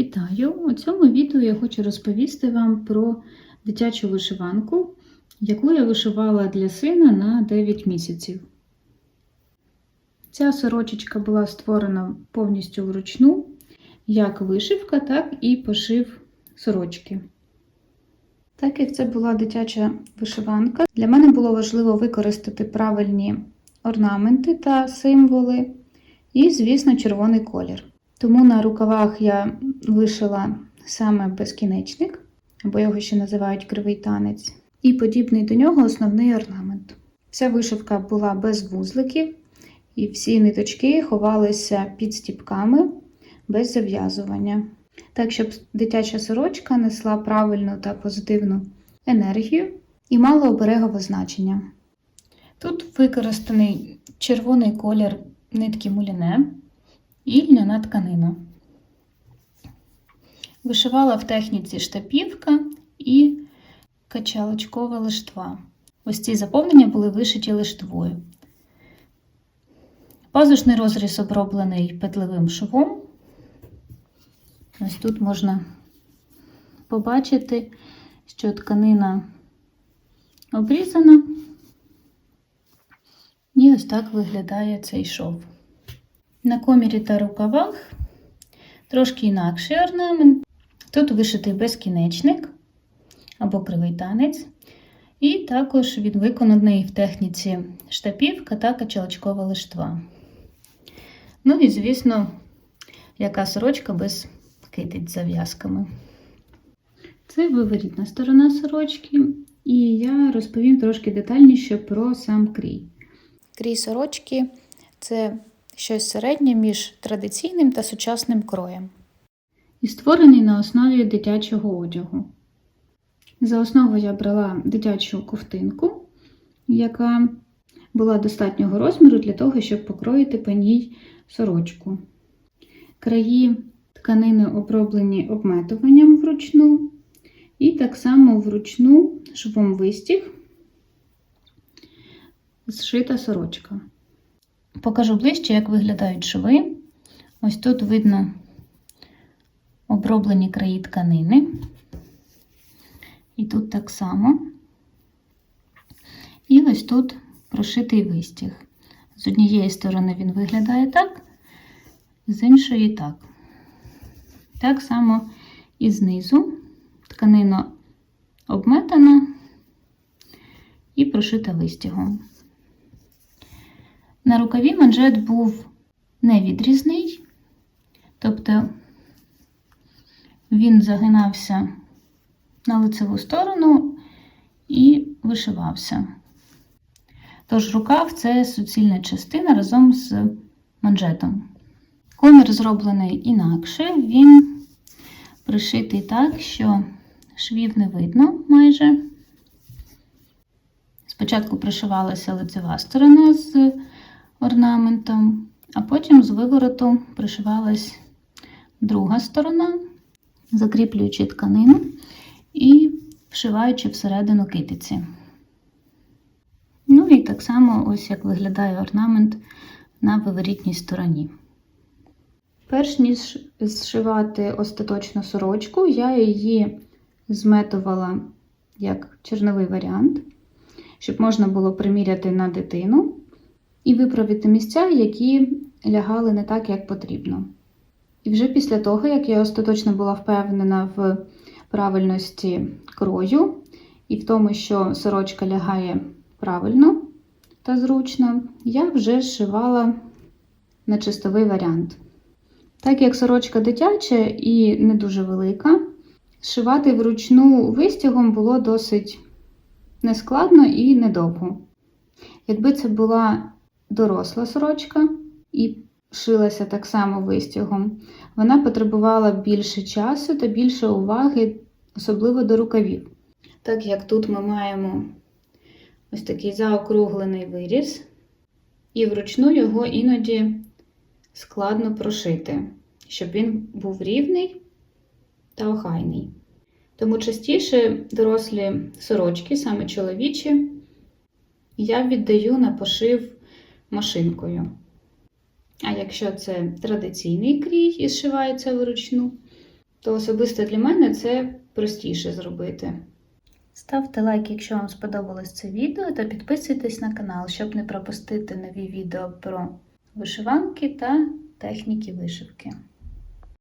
Вітаю! У цьому відео я хочу розповісти вам про дитячу вишиванку, яку я вишивала для сина на 9 місяців. Ця сорочечка була створена повністю вручну, як вишивка, так і пошив сорочки. Так як це була дитяча вишиванка, для мене було важливо використати правильні орнаменти та символи, і, звісно, червоний колір. Тому на рукавах я вишила саме безкінечник, або його ще називають кривий танець, і подібний до нього основний орнамент. Вся вишивка була без вузликів, і всі ниточки ховалися під стіпками без зав'язування. Так, щоб дитяча сорочка несла правильну та позитивну енергію і мала оберегове значення. Тут використаний червоний колір нитки муліне і льняна тканина. Вишивала в техніці штапівка і качалочкова лиштва. Ось ці заповнення були вишиті лиштвою. Пазушний розріз оброблений петлевим швом. Ось тут можна побачити, що тканина обрізана. І ось так виглядає цей шов. На комірі та рукавах трошки інакший орнамент. Тут вишитий безкінечник або кривий танець, і також він виконаний в техніці штапівка та качалочкова лиштва. Ну і, звісно, яка сорочка без китиць зав'язками. Це виворітна сторона сорочки, і я розповім трошки детальніше про сам крій. Крій сорочки це щось середнє між традиційним та сучасним кроєм. І створений на основі дитячого одягу. За основу я брала дитячу ковтинку, яка була достатнього розміру для того, щоб покроїти по ній сорочку. Краї тканини оброблені обметуванням вручну, і так само вручну швом вистіг зшита сорочка. Покажу ближче, як виглядають шви. Ось тут видно оброблені краї тканини. І тут так само. І ось тут прошитий вистіг. З однієї сторони він виглядає так, з іншої так. Так само і знизу тканина обметана і прошита вистігом. На рукаві манжет був невідрізний, тобто він загинався на лицеву сторону і вишивався. Тож рукав це суцільна частина разом з манжетом. Комір зроблений інакше, він пришитий так, що швів не видно майже. Спочатку пришивалася лицева сторона з орнаментом, а потім з вивороту пришивалась друга сторона, закріплюючи тканину і вшиваючи всередину китиці. Ну і так само, ось як виглядає орнамент на виворітній стороні. Перш ніж зшивати остаточну сорочку, я її зметувала як черновий варіант, щоб можна було приміряти на дитину і виправити місця, які лягали не так, як потрібно. І вже після того, як я остаточно була впевнена в правильності крою і в тому, що сорочка лягає правильно та зручно, я вже зшивала на чистовий варіант. Так як сорочка дитяча і не дуже велика, зшивати вручну вистягом було досить нескладно і недовго. Якби це була доросла сорочка і шилася так само вистягом, вона потребувала більше часу та більше уваги, особливо до рукавів. Так як тут ми маємо ось такий заокруглений виріз, і вручну його іноді складно прошити, щоб він був рівний та охайний. Тому частіше дорослі сорочки, саме чоловічі, я віддаю на пошив машинкою. А якщо це традиційний крій і зшивається вручну, то особисто для мене це простіше зробити. Ставте лайк, якщо вам сподобалось це відео, та підписуйтесь на канал, щоб не пропустити нові відео про вишиванки та техніки вишивки.